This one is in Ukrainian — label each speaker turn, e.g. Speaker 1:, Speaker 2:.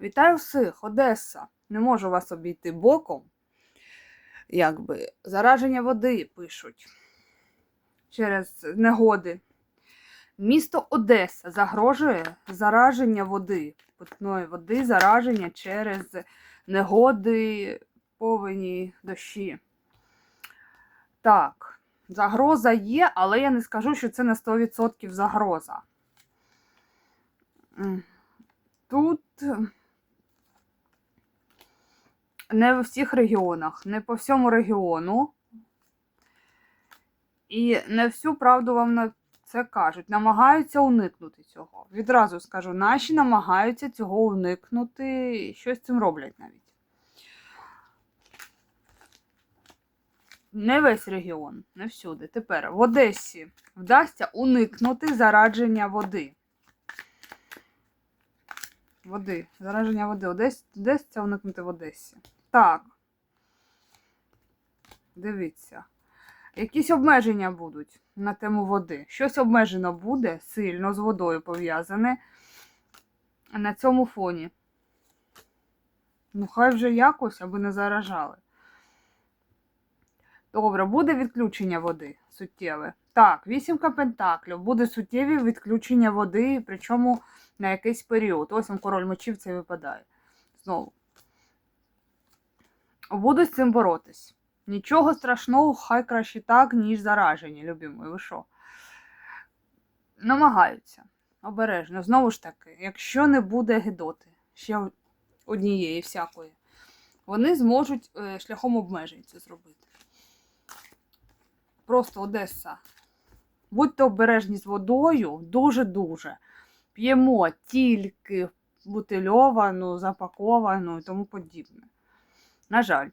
Speaker 1: Вітаю всіх, Одеса. Не можу вас обійти боком. Якби зараження води пишуть через негоди. Місто Одеса загрожує зараження води, питної води, зараження через негоди, повені, дощі. Так, загроза є, але я не скажу, що це на 100% загроза. Тут не в всіх регіонах, не по всьому регіону. І не всю правду вам на це кажуть. Намагаються уникнути цього. Відразу скажу, наші намагаються цього уникнути, і щось цим роблять навіть. Не весь регіон, не всюди. Тепер в Одесі вдасться уникнути зарадження води. Води. Зараження води. Одесь, Одесця уникнути в Одесі. Так. Дивіться. Якісь обмеження будуть на тему води. Щось обмежено буде сильно з водою пов'язане на цьому фоні. Ну, хай вже якось, аби не заражали. Добре, буде відключення води суттєве. Так, вісімка пентаклів. Буде суттєві відключення води, причому на якийсь період. Ось вам король мечів це випадає. Знову. Буду з цим боротись. Нічого страшного, хай краще так, ніж зараження, любимий. Ви що? Намагаються. Обережно. Знову ж таки, якщо не буде гидоти, ще однієї всякої, вони зможуть е, шляхом обмежень це зробити. Просто Одеса. Будьте обережні з водою, дуже-дуже. П'ємо тільки бутильовану, запаковану і тому подібне. На жаль.